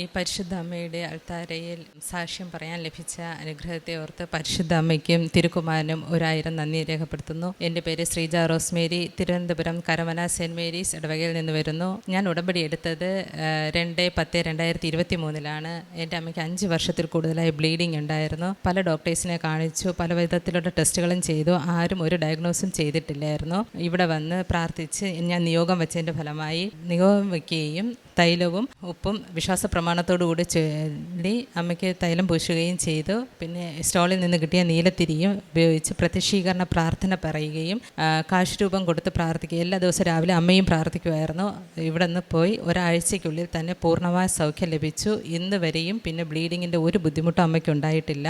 ഈ പരിശുദ്ധ അമ്മയുടെ അൾത്താരയിൽ സാക്ഷ്യം പറയാൻ ലഭിച്ച അനുഗ്രഹത്തെ ഓർത്ത് പരിശുദ്ധ അമ്മയ്ക്കും തിരുക്കുമാരനും ഒരായിരം നന്ദി രേഖപ്പെടുത്തുന്നു. എന്റെ പേര് Sreeja Rosemary Thiruvananthapuram Karamana saint Mary's ഇടവകയിൽ നിന്ന് വരുന്നു. ഞാൻ ഉടമ്പടി എടുത്തത് രണ്ട് പത്ത് രണ്ടായിരത്തി ഇരുപത്തി മൂന്നിലാണ് എന്റെ അമ്മയ്ക്ക് അഞ്ച് വർഷത്തിൽ കൂടുതലായി ബ്ലീഡിംഗ് ഉണ്ടായിരുന്നു. പല ഡോക്ടേഴ്സിനെ കാണിച്ചു പല വിധത്തിലുള്ള ടെസ്റ്റുകളും ചെയ്തു. ആരും ഒരു ഡയഗ്നോസും ചെയ്തിട്ടില്ലായിരുന്നു. ഇവിടെ വന്ന് പ്രാർത്ഥിച്ച് ഞാൻ നിയോഗം വെച്ചതിന്റെ ഫലമായി നിയോഗം വയ്ക്കുകയും തൈലവും ഉപ്പും വിശ്വാസ പ്രമാണത്തോടുകൂടി ചൊല്ലി അമ്മയ്ക്ക് തൈലം പൂശുകയും ചെയ്തു. പിന്നെ സ്റ്റോളിൽ നിന്ന് കിട്ടിയ നീലത്തിരിയും ഉപയോഗിച്ച് പ്രത്യക്ഷീകരണ പ്രാർത്ഥന പറയുകയും കാശ് രൂപം കൊടുത്ത് പ്രാർത്ഥിക്കുക. എല്ലാ ദിവസവും രാവിലെ അമ്മയും പ്രാർത്ഥിക്കുമായിരുന്നു. ഇവിടെ നിന്ന് പോയി ഒരാഴ്ചയ്ക്കുള്ളിൽ തന്നെ പൂർണമായ സൗഖ്യം ലഭിച്ചു. ഇന്ന് വരെയും പിന്നെ ബ്ലീഡിങ്ങിന്റെ ഒരു ബുദ്ധിമുട്ടും അമ്മയ്ക്ക് ഉണ്ടായിട്ടില്ല.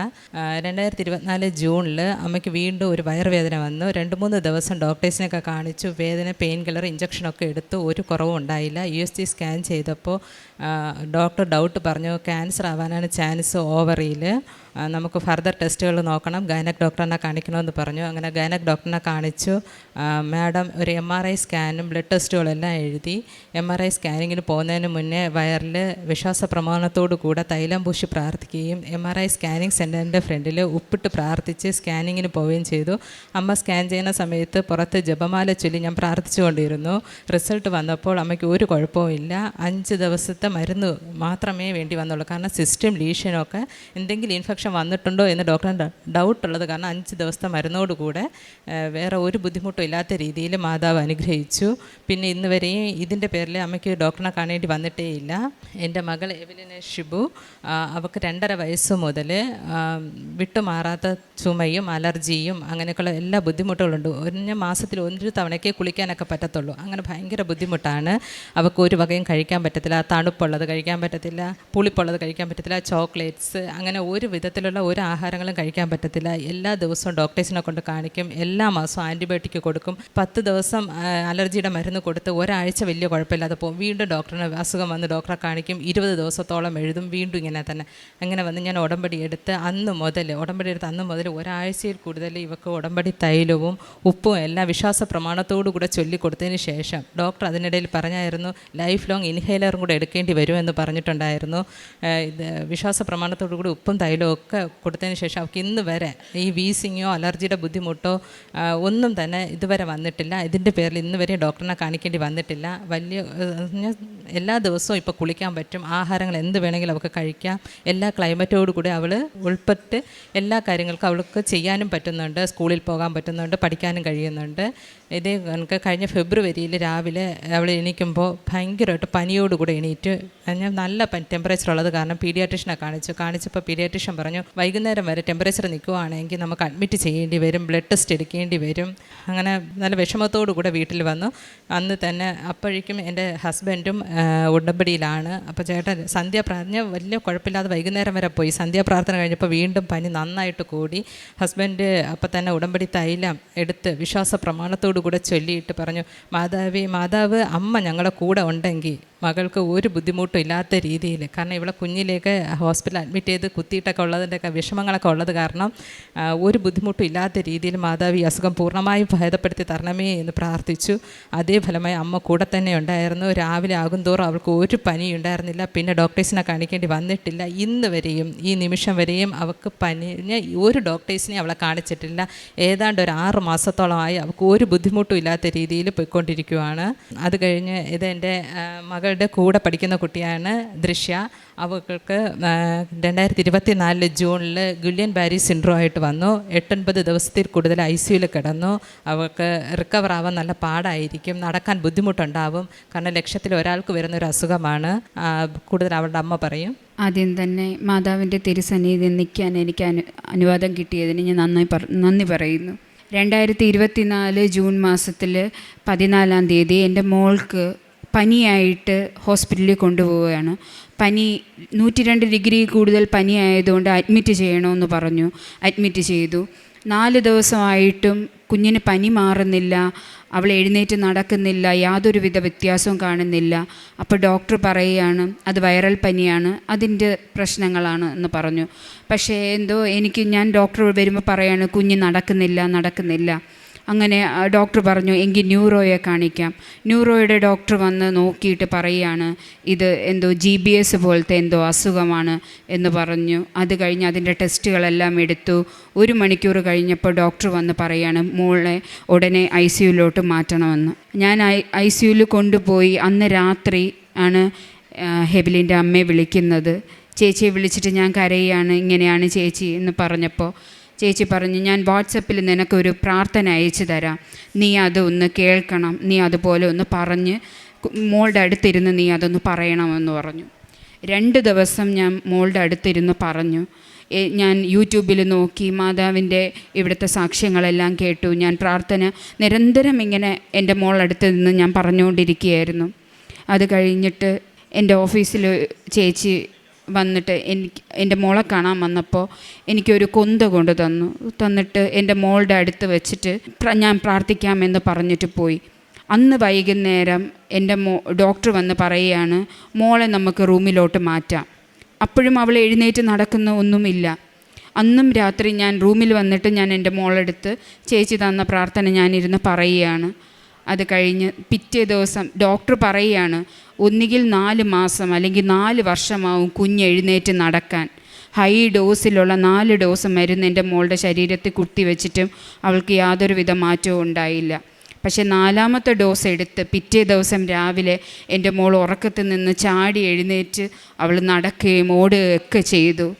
രണ്ടായിരത്തി ഇരുപത്തിനാല് ജൂണിൽ അമ്മയ്ക്ക് വീണ്ടും ഒരു വയറുവേദന വന്നു. രണ്ട് മൂന്ന് ദിവസം ഡോക്ടേഴ്സിനൊക്കെ കാണിച്ചു. വേദന പെയിൻ കില്ലർ ഇഞ്ചക്ഷനൊക്കെ എടുത്തു. ഒരു കുറവും ഉണ്ടായില്ല. യു എസ് ടി സ്കാൻ ചെയ്തപ്പോൾ ഡോക്ടർ ഡൗട്ട് പറഞ്ഞു ക്യാൻസർ ആവാനാണ് ചാൻസ് ഓവറിയിൽ നമുക്ക് ഫർദർ ടെസ്റ്റുകൾ നോക്കണം. ഗൈനക് ഡോക്ടറിനെ കാണിക്കണമെന്ന് പറഞ്ഞു. അങ്ങനെ ഗൈനക് ഡോക്ടറിനെ കാണിച്ചു. മാഡം ഒരു എം ആർ ഐ സ്കാനും ബ്ലഡ് ടെസ്റ്റുകളെല്ലാം എഴുതി. എം ആർ ഐ സ്കാനിങ്ങിന് പോകുന്നതിന് മുന്നേ വയറിൽ വിശ്വാസ പ്രമാണത്തോടു കൂടെ തൈലം പൂശി പ്രാർത്ഥിക്കുകയും എം ആർ ഐ സ്കാനിങ് സെന്ററിന്റെ ഫ്രണ്ടിൽ ഉപ്പിട്ട് പ്രാർത്ഥിച്ച് സ്കാനിങ്ങിന് പോവുകയും ചെയ്തു. അമ്മ സ്കാൻ ചെയ്യുന്ന സമയത്ത് പുറത്ത് ജപമാല ചൊല്ലി ഞാൻ പ്രാർത്ഥിച്ചുകൊണ്ടിരുന്നു. റിസൾട്ട് വന്നപ്പോൾ അമ്മയ്ക്ക് ഒരു കുഴപ്പവും ഇല്ല. അഞ്ച് ദിവസത്തെ മരുന്ന് മാത്രമേ വേണ്ടി വന്നുള്ളൂ. കാരണം സിസ്റ്റം ലീഷനൊക്കെ എന്തെങ്കിലും ഇൻഫെക്ഷൻ വന്നിട്ടുണ്ടോ എന്ന് ഡോക്ടറിന് ഡൗട്ട് ഉള്ളത്. കാരണം അഞ്ച് ദിവസത്തെ മരുന്നോടുകൂടെ വേറെ ഒരു ബുദ്ധിമുട്ടും ഇല്ലാത്ത രീതിയിൽ മാതാവ് അനുഗ്രഹിച്ചു. പിന്നെ ഇന്ന് വരെയും ഇതിന്റെ പേരിൽ അമ്മയ്ക്ക് ഡോക്ടറിനെ കാണേണ്ടി വന്നിട്ടേ ഇല്ല. എന്റെ മകൾ എവലിനെ ഷിബു അവൾക്ക് രണ്ടര വയസ്സ് മുതൽ വിട്ടുമാറാത്ത ചുമയും അലർജിയും അങ്ങനെയൊക്കെയുള്ള എല്ലാ ബുദ്ധിമുട്ടുകളുണ്ട്. ഒരു മാസത്തിൽ ഒരു തവണയ്ക്ക് കുളിക്കാനൊക്കെ പറ്റത്തുള്ളൂ. അങ്ങനെ ഭയങ്കര ബുദ്ധിമുട്ടാണ്. അവൾക്ക് ഒരു വകയും കഴിക്കാൻ പറ്റത്തില്ല. തണുപ്പുള്ളത് കഴിക്കാൻ പറ്റത്തില്ല പുളിപ്പുള്ളത് കഴിക്കാൻ പറ്റത്തില്ല ചോക്ലേറ്റ്സ് അങ്ങനെ ഒരു വിധത്തിലുള്ള ഒരു ആഹാരങ്ങളും കഴിക്കാൻ പറ്റത്തില്ല. എല്ലാ ദിവസവും ഡോക്ടേഴ്സിനെ കൊണ്ട് കാണിക്കും എല്ലാ മാസവും ആന്റിബയോട്ടിക് കൊടുക്കും. പത്ത് ദിവസം അലർജിയുടെ മരുന്ന് കൊടുത്ത് ഒരാഴ്ച വലിയ കുഴപ്പമില്ലാതെ പോകും. വീണ്ടും ഡോക്ടറിന് അസുഖം വന്ന് ഡോക്ടറെ കാണിക്കും ഇരുപത് ദിവസത്തോളം എഴുതും വീണ്ടും ഇങ്ങനെ തന്നെ. അങ്ങനെ വന്ന് ഞാൻ ഉടമ്പടി എടുത്ത് അന്ന് മുതൽ ഉടമ്പടി എടുത്ത് അന്ന് മുതൽ ഒരാഴ്ചയിൽ കൂടുതൽ ഇവക്ക് ഉടമ്പടി തൈലവും ഉപ്പും എല്ലാം വിശ്വാസ പ്രമാണത്തോടു കൂടെ ചൊല്ലിക്കൊടുത്തതിന് ശേഷം ഡോക്ടർ അതിനിടയിൽ പറഞ്ഞായിരുന്നു ലൈഫ് ലോങ് ഇൻഹേലറും കൂടെ എടുക്കേണ്ടി വരുമെന്ന് പറഞ്ഞിട്ടുണ്ടായിരുന്നു. ഇത് വിശ്വാസ പ്രമാണത്തോടു കൂടി ഉപ്പും തൈലവും ഒക്കെ കൊടുത്തതിന് ശേഷം അവർക്ക് ഇന്ന് വരെ ഈ വീസിങ്ങോ അലർജിയുടെ ബുദ്ധിമുട്ടോ ഒന്നും തന്നെ ഇതുവരെ വന്നിട്ടില്ല. ഇതിന്റെ പേരിൽ ഇന്ന് വരെ ഡോക്ടറിനെ കാണിക്കേണ്ടി വന്നിട്ടില്ല. വലിയ എല്ലാ ദിവസവും ഇപ്പോൾ കുളിക്കാൻ പറ്റും. ആഹാരങ്ങൾ എന്ത് വേണമെങ്കിലും അവൾക്ക് കഴിക്കാം. എല്ലാ ക്ലൈമറ്റോടു കൂടി അവൾ ഉൾപ്പെട്ട് എല്ലാ കാര്യങ്ങൾക്കും അവൾക്ക് ചെയ്യാനും പറ്റുന്നുണ്ട്. സ്കൂളിൽ പോകാൻ പറ്റുന്നുണ്ട് പഠിക്കാനും കഴിയുന്നുണ്ട്. ഇതേ കണക്ക് കഴിഞ്ഞ ഫെബ്രുവരിയിൽ രാവിലെ അവൾ എണീക്കുമ്പോൾ ഭയങ്കരമായിട്ട് പനിയോടുകൂടെ എണീറ്റ് ഞാൻ നല്ല ടെമ്പറേച്ചർ ഉള്ളത് കാരണം പീഡിയാട്രിഷനെ കാണിച്ചു. കാണിച്ചപ്പോൾ പീഡിയാട്രിഷ്യൻ പറഞ്ഞു വൈകുന്നേരം വരെ ടെമ്പറേച്ചർ നിൽക്കുവാണെങ്കിൽ നമുക്ക് അഡ്മിറ്റ് ചെയ്യേണ്ടി വരും ബ്ലഡ് ടെസ്റ്റ് എടുക്കേണ്ടി വരും. അങ്ങനെ നല്ല വിഷമത്തോടു കൂടെ വീട്ടിൽ വന്നു. അന്ന് തന്നെ അപ്പോഴേക്കും എന്റെ ഹസ്ബൻഡും ഉടമ്പടിയിലാണ്. അപ്പോൾ ചേട്ടൻ സന്ധ്യാപ്രാർത്ഥന വലിയ കുഴപ്പമില്ലാതെ വൈകുന്നേരം വരെ പോയി. സന്ധ്യാപ്രാർത്ഥന കഴിഞ്ഞപ്പോൾ വീണ്ടും പനി നന്നായിട്ട് കൂടി. ഹസ്ബൻഡ് അപ്പം തന്നെ ഉടമ്പടി തൈലം എടുത്ത് വിശ്വാസ പ്രമാണത്തോടു കൂടെ ചൊല്ലിയിട്ട് പറഞ്ഞു മാതാവി മാതാവ് അമ്മ ഞങ്ങളുടെ കൂടെ ഉണ്ടെങ്കിൽ മകൾക്ക് ഒരു ബുദ്ധിമുട്ടും ഇല്ലാത്ത രീതിയിൽ. കാരണം ഇവിടെ കുഞ്ഞിലേക്ക് ഹോസ്പിറ്റൽ അഡ്മിറ്റ് ചെയ്ത് കുത്തിയിട്ടൊക്കെ ഉള്ളതിന്റെയൊക്കെ വിഷമങ്ങളൊക്കെ ഉള്ളത് കാരണം ഒരു ബുദ്ധിമുട്ടും ഇല്ലാത്ത രീതിയിൽ മാതാവ് ഈ അസുഖം പൂർണമായും ഭേദപ്പെടുത്തി തരണമേ എന്ന് പ്രാർത്ഥിച്ചു. അതേ ഫലമായി അമ്മ കൂടെ തന്നെ ഉണ്ടായിരുന്നു. രാവിലെ ആകും തോറും അവൾക്ക് ഒരു പനി ഉണ്ടായിരുന്നില്ല. പിന്നെ ഡോക്ടേഴ്സിനെ കാണിക്കേണ്ടി വന്നിട്ടില്ല. ഇന്ന് വരെയും ഈ നിമിഷം വരെയും അവൾക്ക് പനി ഞാൻ ഒരു ഡോക്ടേഴ്സിനെ അവളെ കാണിച്ചിട്ടില്ല. ഏതാണ്ട് ഒരു ആറ് മാസത്തോളമായി അവൾക്ക് ഒരു ബുദ്ധിമുട്ടും ഇല്ലാത്ത രീതിയിൽ പോയിക്കൊണ്ടിരിക്കുകയാണ് അത് കഴിഞ്ഞ് ഇത് എന്റെ മകളുടെ കൂടെ പഠിക്കുന്ന കുട്ടിയാണ് ദൃശ്യ. അവൾക്ക് രണ്ടായിരത്തി ഇരുപത്തി നാലിൽ ജൂണിൽ ഗുല്യൻ ബാരി സിൻഡ്രോ ആയിട്ട് വന്നു. എട്ടൊൻപത് ദിവസത്തിൽ കൂടുതൽ ഐ സിയുയിൽ കിടന്നു. അവൾക്ക് റിക്കവർ ആവാൻ നല്ല പാടായിരിക്കും. നടക്കാൻ ബുദ്ധിമുട്ടുണ്ടാവും. കാരണം ലക്ഷത്തിൽ ഒരാൾക്ക് വരുന്ന ഒരു അസുഖമാണ് കൂടുതൽ അവളുടെ അമ്മ പറയും. ആദ്യം തന്നെ മാതാവിന്റെ തിരുസന്നിധി നിൽക്കാൻ എനിക്ക് അനു അനുവാദം കിട്ടിയതിന് ഞാൻ നന്നായി നന്ദി പറയുന്നു. രണ്ടായിരത്തി ഇരുപത്തിനാല് ജൂൺ മാസത്തിൽ പതിനാലാം തീയതി എന്റെ മോൾക്ക് പനിയായിട്ട് ഹോസ്പിറ്റലിൽ കൊണ്ടുപോവുകയാണ്. പനി നൂറ്റി രണ്ട് ഡിഗ്രി കൂടുതൽ പനിയായതുകൊണ്ട് അഡ്മിറ്റ് ചെയ്യണമെന്ന് പറഞ്ഞു. അഡ്മിറ്റ് ചെയ്തു. നാല് ദിവസമായിട്ടും കുഞ്ഞിന് പനി മാറുന്നില്ല. അവൾ എഴുന്നേറ്റ് നടക്കുന്നില്ല. യാതൊരുവിധ വ്യത്യാസവും കാണുന്നില്ല. അപ്പോൾ ഡോക്ടർ പറയുകയാണ് അത് വൈറൽ പനിയാണ്. അതിന്റെ പ്രശ്നങ്ങളാണ് എന്ന് പറഞ്ഞു. പക്ഷേ എന്തോ എനിക്ക് ഞാൻ ഡോക്ടർ വരുമ്പോൾ പറയാണ് കുഞ്ഞ് നടക്കുന്നില്ല നടക്കുന്നില്ല. അങ്ങനെ ഡോക്ടർ പറഞ്ഞു എങ്കിൽ ന്യൂറോയെ കാണിക്കാം. ന്യൂറോയുടെ ഡോക്ടർ വന്ന് നോക്കിയിട്ട് പറയുകയാണ് ഇത് എന്തോ ജി ബി എസ് പോലത്തെ എന്തോ അസുഖമാണ് എന്ന് പറഞ്ഞു. അത് കഴിഞ്ഞ് അതിന്റെ ടെസ്റ്റുകളെല്ലാം എടുത്തു. ഒരു മണിക്കൂർ കഴിഞ്ഞപ്പോൾ ഡോക്ടർ വന്ന് പറയാണ് മോളെ ഉടനെ ഐ സിയുലോട്ട് മാറ്റണമെന്ന്. ഞാൻ ഐ ഐ സിയുയിൽ കൊണ്ടുപോയി. അന്ന് രാത്രി ആണ് ഹെബിലിന്റെ അമ്മയെ വിളിക്കുന്നത്. ചേച്ചിയെ വിളിച്ചിട്ട് ഞാൻ കരയുകയാണ് ഇങ്ങനെയാണ് ചേച്ചി എന്ന് പറഞ്ഞപ്പോൾ ചേച്ചി പറഞ്ഞു ഞാൻ വാട്സപ്പിൽ നിനക്കൊരു പ്രാർത്ഥന അയച്ചു തരാം. നീ അതൊന്ന് കേൾക്കണം. നീ അതുപോലെ ഒന്ന് പറഞ്ഞ് മോളുടെ അടുത്തിരുന്ന് നീ അതൊന്ന് പറയണമെന്ന് പറഞ്ഞു. രണ്ട് ദിവസം ഞാൻ മോളുടെ അടുത്തിരുന്ന് പറഞ്ഞു. ഞാൻ യൂട്യൂബിൽ നോക്കി മാതാവിന്റെ ഇവിടുത്തെ സാക്ഷ്യങ്ങളെല്ലാം കേട്ടു. ഞാൻ പ്രാർത്ഥന നിരന്തരം ഇങ്ങനെ എന്റെ മോളടുത്ത് നിന്ന് ഞാൻ പറഞ്ഞുകൊണ്ടിരിക്കുകയായിരുന്നു. അത് കഴിഞ്ഞിട്ട് എന്റെ ഓഫീസിൽ ചേച്ചി വന്നിട്ട് എനിക്ക് എന്റെ മോളെ കാണാൻ വന്നപ്പോൾ എനിക്കൊരു കൊന്ത കൊണ്ട് തന്നു. തന്നിട്ട് എന്റെ മോളുടെ അടുത്ത് വെച്ചിട്ട് ഞാൻ പ്രാർത്ഥിക്കാമെന്ന് പറഞ്ഞിട്ട് പോയി. അന്ന് വൈകുന്നേരം എന്റെ മോ ഡോക്ടർ വന്ന് പറയുകയാണ് മോളെ നമുക്ക് റൂമിലോട്ട് മാറ്റാം. അപ്പോഴും അവൾ എഴുന്നേറ്റ് നടക്കുന്ന ഒന്നുമില്ല. അന്നും രാത്രി ഞാൻ റൂമിൽ വന്നിട്ട് ഞാൻ എന്റെ മോളെടുത്ത് ചേച്ചി തന്ന പ്രാർത്ഥന ഞാനിരുന്ന് പറയുകയാണ്. അത് കഴിഞ്ഞ് പിറ്റേ ദിവസം ഡോക്ടർ പറയുകയാണ് ഒന്നുകിൽ നാല് മാസം അല്ലെങ്കിൽ നാല് വർഷമാവും കുഞ്ഞ് എഴുന്നേറ്റ് നടക്കാൻ. ഹൈ ഡോസിലുള്ള നാല് ഡോസ് മരുന്ന് എന്റെ മോളുടെ ശരീരത്തിൽ കുത്തിവെച്ചിട്ടും അവൾക്ക് യാതൊരുവിധ മാറ്റവും ഉണ്ടായില്ല. പക്ഷേ നാലാമത്തെ ഡോസ് എടുത്ത് പിറ്റേ ദിവസം രാവിലെ എന്റെ മോൾ ഉറക്കത്തിൽ നിന്ന് ചാടി എഴുന്നേറ്റ് അവൾ നടക്കുകയും ഓടുകയൊക്കെ ചെയ്തു.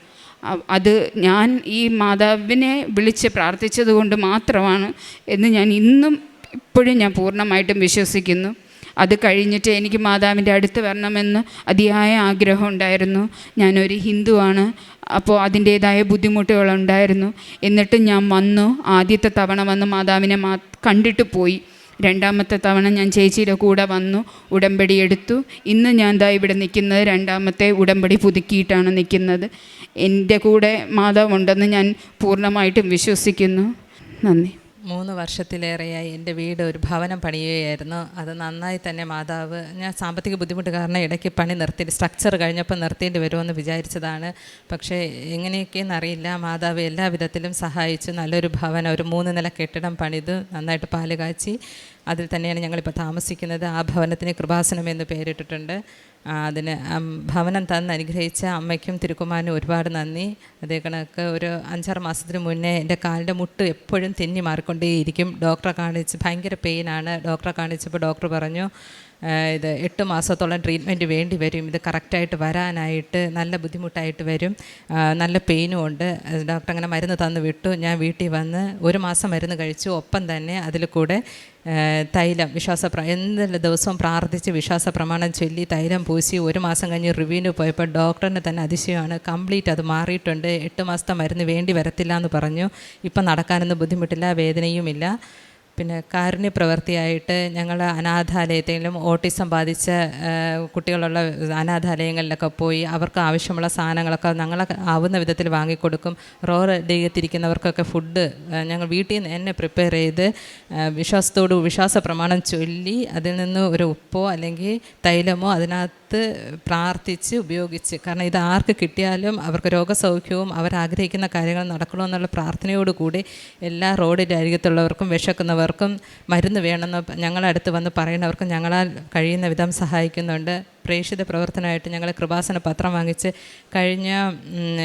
അത് ഞാൻ ഈ മാതാവിനെ വിളിച്ച് പ്രാർത്ഥിച്ചത് കൊണ്ട് മാത്രമാണ് എന്ന് ഞാൻ ഇന്നും ഇപ്പോഴും ഞാൻ പൂർണമായിട്ടും വിശ്വസിക്കുന്നു. അത് കഴിഞ്ഞിട്ട് എനിക്ക് മാതാവിന്റെ അടുത്ത് വരണമെന്ന് അതിയായ ആഗ്രഹം ഉണ്ടായിരുന്നു. ഞാനൊരു ഹിന്ദുവാണ്. അപ്പോൾ അതിന്റേതായ ബുദ്ധിമുട്ടുകളുണ്ടായിരുന്നു. എന്നിട്ട് ഞാൻ വന്നു. ആദ്യത്തെ തവണ വന്ന് മാതാവിനെ മാ കണ്ടിട്ട് പോയി. രണ്ടാമത്തെ തവണ ഞാൻ ചേച്ചിയുടെ കൂടെ വന്നു. ഉടമ്പടി എടുത്തു. ഇന്ന് ഞാൻ ദാ ഇവിടെ നിൽക്കുന്നത് രണ്ടാമത്തെ ഉടമ്പടി പുതുക്കിയിട്ടാണ് നിൽക്കുന്നത്. എന്റെ കൂടെ മാതാവുണ്ടെന്ന് ഞാൻ പൂർണമായിട്ടും വിശ്വസിക്കുന്നു. നന്ദി. മൂന്ന് വർഷത്തിലേറെയായി എന്റെ വീട് ഒരു ഭവനം പണിയുകയായിരുന്നു. അത് നന്നായി തന്നെ മാതാവ് ഞാൻ സാമ്പത്തിക ബുദ്ധിമുട്ട് കാരണം ഇടയ്ക്ക് പണി നിർത്തി സ്ട്രക്ചർ കഴിഞ്ഞപ്പോൾ നിർത്തേണ്ടി വരുമെന്ന് വിചാരിച്ചതാണ്. പക്ഷേ എങ്ങനെയൊക്കെയെന്ന് അറിയില്ല. മാതാവ് എല്ലാ വിധത്തിലും സഹായിച്ചു. നല്ലൊരു ഭവനം ഒരു മൂന്ന് നില കെട്ടിടം പണിത് നന്നായിട്ട് പാൽ കാച്ചി. അതിൽ തന്നെയാണ് ഞങ്ങളിപ്പോൾ താമസിക്കുന്നത്. ആ ഭവനത്തിന് കൃപാസനം എന്ന് പേരിട്ടിട്ടുണ്ട്. അതിന് ഭവനം തന്ന് അനുഗ്രഹിച്ച അമ്മയ്ക്കും തിരുക്കുമാരനും ഒരുപാട് നന്ദി. അതേ കണക്ക് ഒരു അഞ്ചാറ് മാസത്തിന് മുന്നേ എന്റെ കാലിന്റെ മുട്ട് എപ്പോഴും തെന്നി മാറിക്കൊണ്ടേയിരിക്കും. ഡോക്ടറെ കാണിച്ച് ഭയങ്കര പെയിനാണ് ഡോക്ടറെ കാണിച്ചപ്പോൾ ഡോക്ടർ പറഞ്ഞു ഇത് എട്ട് മാസത്തോളം ട്രീറ്റ്മെന്റ് വേണ്ടി വരും. ഇത് കറക്റ്റായിട്ട് വരാനായിട്ട് നല്ല ബുദ്ധിമുട്ടായിട്ട് വരും. നല്ല പെയിനും ഉണ്ട്. ഡോക്ടർ അങ്ങനെ മരുന്ന് തന്നു വിട്ടു. ഞാൻ വീട്ടിൽ വന്ന് ഒരു മാസം മരുന്ന് കഴിച്ചു. ഒപ്പം തന്നെ അതിൽ കൂടെ തൈലം വിശ്വാസ എന്തെല്ലാം ദിവസവും പ്രാർത്ഥിച്ച് വിശ്വാസ പ്രമാണം ചൊല്ലി തൈലം പൂശി ഒരു മാസം കഴിഞ്ഞ് റിവ്യൂവിന് പോയപ്പോൾ ഡോക്ടറിന് തന്നെ അതിശയമാണ്. കംപ്ലീറ്റ് അത് മാറിയിട്ടുണ്ട്. എട്ട് മാസത്തെ മരുന്ന് വേണ്ടി വരത്തില്ല എന്ന് പറഞ്ഞു. ഇപ്പം നടക്കാനൊന്നും ബുദ്ധിമുട്ടില്ല വേദനയുമില്ല. പിന്നെ കാരുണ്യ പ്രവൃത്തിയായിട്ട് ഞങ്ങൾ അനാഥാലയത്തിലും ഓട്ടിസം ബാധിച്ച കുട്ടികളുള്ള അനാഥാലയങ്ങളിലൊക്കെ പോയി അവർക്ക് ആവശ്യമുള്ള സാധനങ്ങളൊക്കെ ഞങ്ങൾ ആവുന്ന വിധത്തിൽ വാങ്ങിക്കൊടുക്കും. റോ റോഡരികത്തിരിക്കുന്നവർക്കൊക്കെ ഫുഡ് ഞങ്ങൾ വീട്ടിൽ നിന്ന് എന്നെ പ്രിപ്പയർ ചെയ്ത് വിശ്വാസത്തോട് വിശ്വാസ പ്രമാണം ചൊല്ലി അതിൽ നിന്ന് ഒരു ഉപ്പോ അല്ലെങ്കിൽ തൈലമോ അതിനകത്ത് പ്രാർത്ഥിച്ച് ഉപയോഗിച്ച് കാരണം ഇത് ആർക്ക് കിട്ടിയാലും അവർക്ക് രോഗസൗഖ്യവും അവരാഗ്രഹിക്കുന്ന കാര്യങ്ങൾ നടക്കണമെന്നുള്ള പ്രാർത്ഥനയോടുകൂടി എല്ലാ റോഡിന്റെ അരികത്തുള്ളവർക്കും വിശക്കുന്നവർക്കും മരുന്ന് വേണമെന്ന് ഞങ്ങളടുത്ത് വന്ന് പറയുന്നവർക്കും ഞങ്ങളാൽ കഴിയുന്ന വിധം സഹായിക്കുന്നുണ്ട്. പ്രേക്ഷിത പ്രവർത്തനമായിട്ട് ഞങ്ങൾ കൃപാസന പത്രം വാങ്ങിച്ച് കഴിഞ്ഞ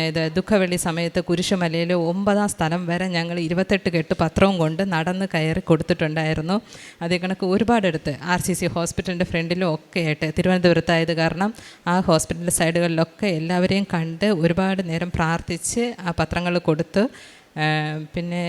ഇത് ദുഃഖവെള്ളി സമയത്ത് കുരിശുമലയിൽ ഒമ്പതാം സ്ഥലം വരെ ഞങ്ങൾ ഇരുപത്തെട്ട് കെട്ട് പത്രവും കൊണ്ട് നടന്ന് കയറി കൊടുത്തിട്ടുണ്ടായിരുന്നു. അതേ കണക്ക് ഒരുപാടെടുത്ത് ആർ സി സി ഹോസ്പിറ്റലിന്റെ ഫ്രണ്ടിലും ഒക്കെ ആയിട്ട് തിരുവനന്തപുരത്തായത് കാരണം ആ ഹോസ്പിറ്റലിന്റെ സൈഡുകളിലൊക്കെ എല്ലാവരെയും കണ്ട് ഒരുപാട് നേരം പ്രാർത്ഥിച്ച് ആ പത്രങ്ങൾ കൊടുത്ത് പിന്നെ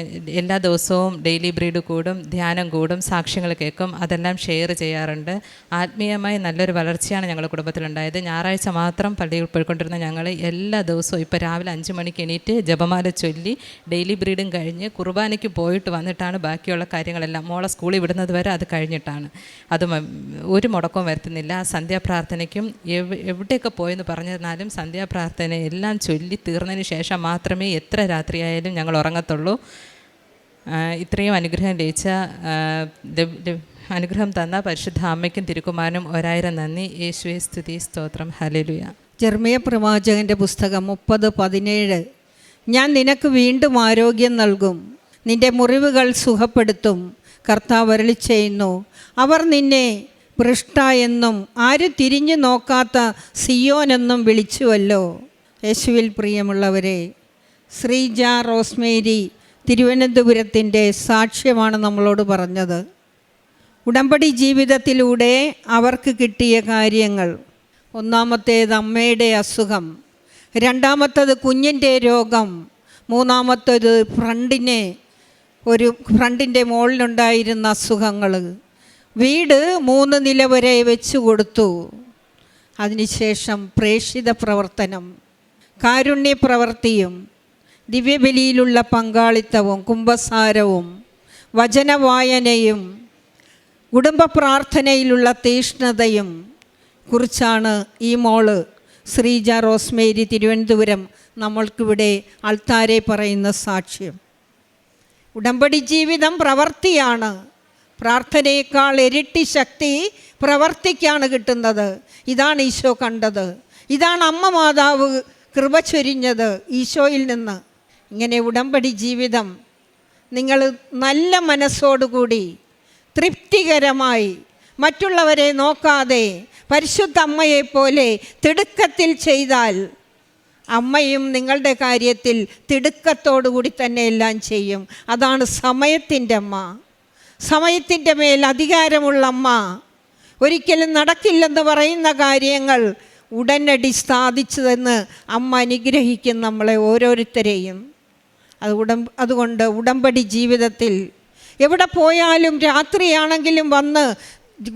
എല്ലാ ദിവസവും ഡെയിലി ബ്രീഡ് കൂടും ധ്യാനം കൂടും സാക്ഷ്യങ്ങൾ കേൾക്കും അതെല്ലാം ഷെയർ ചെയ്യാറുണ്ട്. ആത്മീയമായി നല്ലൊരു വളർച്ചയാണ് ഞങ്ങളുടെ കുടുംബത്തിലുണ്ടായത്. ഞായറാഴ്ച മാത്രം പള്ളിയിൽ പോയിക്കൊണ്ടിരുന്ന ഞങ്ങൾ എല്ലാ ദിവസവും ഇപ്പോൾ രാവിലെ അഞ്ച് മണിക്ക് എണീറ്റ് ജപമാല ചൊല്ലി ഡെയിലി ബ്രീഡും കഴിഞ്ഞ് കുർബാനയ്ക്ക് പോയിട്ട് വന്നിട്ടാണ് ബാക്കിയുള്ള കാര്യങ്ങളെല്ലാം. മോളെ സ്കൂളിൽ വിടുന്നത് വരെ അത് കഴിഞ്ഞിട്ടാണ്. അത് ഒരു മുടക്കവും വരുത്തുന്നില്ല. സന്ധ്യാപ്രാർത്ഥനയ്ക്കും എവ് എവിടെയൊക്കെ പോയെന്ന് പറഞ്ഞിരുന്നാലും സന്ധ്യാപ്രാർത്ഥന എല്ലാം ചൊല്ലി തീർന്നതിന് ശേഷം മാത്രമേ എത്ര രാത്രിയായാലും ഞങ്ങൾ ഉറങ്ങത്തുള്ളൂ ഇത്രയും അനുഗ്രഹം ദ- അനുഗ്രഹം തന്ന പരിശുദ്ധ അമ്മയ്ക്കും തിരുക്കുമാരനും ഒരായിരം നന്ദി. യേശുവെ സ്തുതി സ്തോത്രം. ഹലലുയ ജർമ്മയ പ്രവാചകന്റെ പുസ്തകം മുപ്പത് പതിനേഴ്. ഞാൻ നിനക്ക് വീണ്ടും ആരോഗ്യം നൽകും. നിന്റെ മുറിവുകൾ സുഖപ്പെടുത്തും. കർത്താവ് അരളി ചെയ്യുന്നു. അവർ നിന്നെ പൃഷ്ട എന്നും ആര് തിരിഞ്ഞു നോക്കാത്ത സിയോനെന്നും വിളിച്ചുവല്ലോ. യേശുവിൽ പ്രിയമുള്ളവരെ ശ്രീജ റോസ്മേരി തിരുവനന്തപുരത്തിന്റെ സാക്ഷ്യമാണ് നമ്മളോട് പറഞ്ഞത്. ഉടമ്പടി ജീവിതത്തിലൂടെ അവർക്ക് കിട്ടിയ കാര്യങ്ങൾ. ഒന്നാമത്തേത് അമ്മയുടെ അസുഖം. രണ്ടാമത്തത് കുഞ്ഞിന്റെ രോഗം. മൂന്നാമത്തേത് ഫ്രണ്ടിനെ ഒരു ഫ്രണ്ടിന്റെ മുകളിലുണ്ടായിരുന്ന അസുഖങ്ങൾ. വീട് മൂന്ന് നില വരെ വെച്ച് കൊടുത്തു. അതിനുശേഷം പ്രേക്ഷിത പ്രവർത്തനം. കാരുണ്യ പ്രവൃത്തിയും ദിവ്യബലിയിലുള്ള പങ്കാളിത്തവും കുംഭസാരവും വചനവായനയും കുടുംബ പ്രാർത്ഥനയിലുള്ള തീഷ്ണതയും കുറിച്ചാണ് ഈ മോൾ ശ്രീജ റോസ്മേരി തിരുവനന്തപുരം നമ്മൾക്കിവിടെ അൾത്താരെ പറയുന്ന സാക്ഷ്യം. ഉടമ്പടി ജീവിതം പ്രവർത്തിയാണ്. പ്രാർത്ഥനയേക്കാൾ ഇരട്ടി ശക്തി പ്രവർത്തിക്കാണ് കിട്ടുന്നത്. ഇതാണ് ഈശോ കണ്ടത്. ഇതാണ് അമ്മ മാതാവ് കൃപ ചൊരിഞ്ഞത് ഈശോയിൽ നിന്ന്. ഇങ്ങനെ ഉടമ്പടി ജീവിതം നിങ്ങൾ നല്ല മനസ്സോടുകൂടി തൃപ്തികരമായി മറ്റുള്ളവരെ നോക്കാതെ പരിശുദ്ധ അമ്മയെപ്പോലെ തിടുക്കത്തിൽ ചെയ്താൽ അമ്മയും നിങ്ങളുടെ കാര്യത്തിൽ തിടുക്കത്തോടുകൂടി തന്നെ എല്ലാം ചെയ്യും. അതാണ് സമയത്തിന്റെ അമ്മ. സമയത്തിന്റെ മേൽ അധികാരമുള്ള അമ്മ ഒരിക്കലും നടക്കില്ലെന്ന് പറയുന്ന കാര്യങ്ങൾ ഉടനടി സാധിച്ചതെന്ന് അമ്മ അനുഗ്രഹിക്കും നമ്മളെ ഓരോരുത്തരെയും. അത് അതുകൊണ്ട് ഉടമ്പടി ജീവിതത്തിൽ എവിടെ പോയാലും രാത്രിയാണെങ്കിലും വന്ന്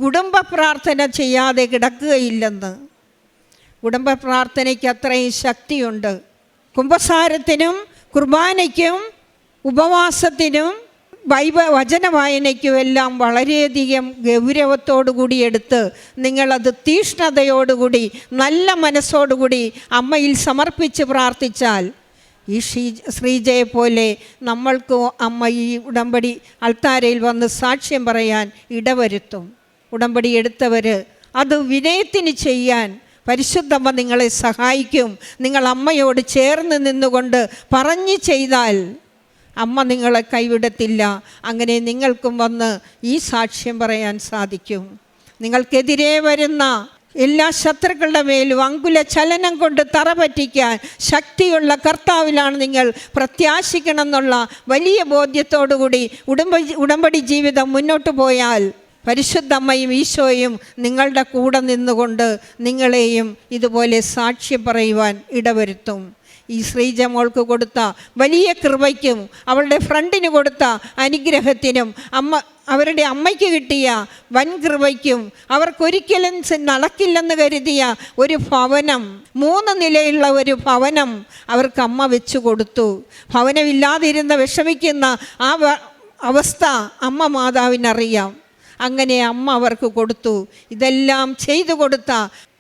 കുടുംബ പ്രാർത്ഥന ചെയ്യാതെ കിടക്കുകയില്ലെന്ന്. കുടുംബ പ്രാർത്ഥനയ്ക്ക് അത്രയും ശക്തിയുണ്ട്. കുംഭസാരത്തിനും കുർബാനയ്ക്കും ഉപവാസത്തിനും ബൈബ വചന വായനയ്ക്കും എല്ലാം വളരെയധികം ഗൗരവത്തോടു കൂടി എടുത്ത് നിങ്ങളത് തീഷ്ണതയോടുകൂടി നല്ല മനസ്സോടുകൂടി അമ്മയിൽ സമർപ്പിച്ച് പ്രാർത്ഥിച്ചാൽ ഈ ശ്രീ ശ്രീജയെ പോലെ നമ്മൾക്ക് അമ്മ ഈ ഉടമ്പടി അൾത്താരയിൽ വന്ന് സാക്ഷ്യം പറയാൻ ഇടവരുത്തും. ഉടമ്പടി എടുത്തവർ അത് വിനയത്തിന് ചെയ്യാൻ പരിശുദ്ധമ്മ നിങ്ങളെ സഹായിക്കും. നിങ്ങൾ അമ്മയോട് ചേർന്ന് നിന്നുകൊണ്ട് പറഞ്ഞു ചെയ്താൽ അമ്മ നിങ്ങളെ കൈവിടത്തില്ല. അങ്ങനെ നിങ്ങൾക്കും വന്ന് ഈ സാക്ഷ്യം പറയാൻ സാധിക്കും. നിങ്ങൾക്കെതിരെ വരുന്ന എല്ലാ ശത്രുക്കളുടെ മേലും അങ്കുല ചലനം കൊണ്ട് തറ പറ്റിക്കാൻ ശക്തിയുള്ള കർത്താവിലാണ് നിങ്ങൾ പ്രത്യാശിക്കണമെന്നുള്ള വലിയ ബോധ്യത്തോടുകൂടി ഉടമ്പ ഉടമ്പടി ജീവിതം മുന്നോട്ട് പോയാൽ പരിശുദ്ധമ്മയും ഈശോയും നിങ്ങളുടെ കൂടെ നിന്നുകൊണ്ട് നിങ്ങളെയും ഇതുപോലെ സാക്ഷ്യം പറയുവാൻ ഇടവരുത്തും. ഈ ശ്രീജ മോൾക്ക് കൊടുത്ത വലിയ കൃപയ്ക്കും അവളുടെ ഫ്രണ്ടിന് കൊടുത്ത അനുഗ്രഹത്തിനും അമ്മ അവരുടെ അമ്മയ്ക്ക് കിട്ടിയ വൻ കൃപയ്ക്കും അവർക്കൊരിക്കലും നടക്കില്ലെന്ന് കരുതിയ ഒരു ഭവനം മൂന്ന് നിലയുള്ള ഒരു ഭവനം അവർക്ക് അമ്മ വെച്ചു കൊടുത്തു. ഭവനമില്ലാതിരുന്ന വിഷമിക്കുന്ന ആ അവസ്ഥ അമ്മ മാതാവിനറിയാം. അങ്ങനെ അമ്മ അവർക്ക് കൊടുത്തു. ഇതെല്ലാം ചെയ്തു കൊടുത്ത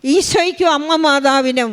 ഈശോയ്ക്കും അമ്മ മാതാവിനും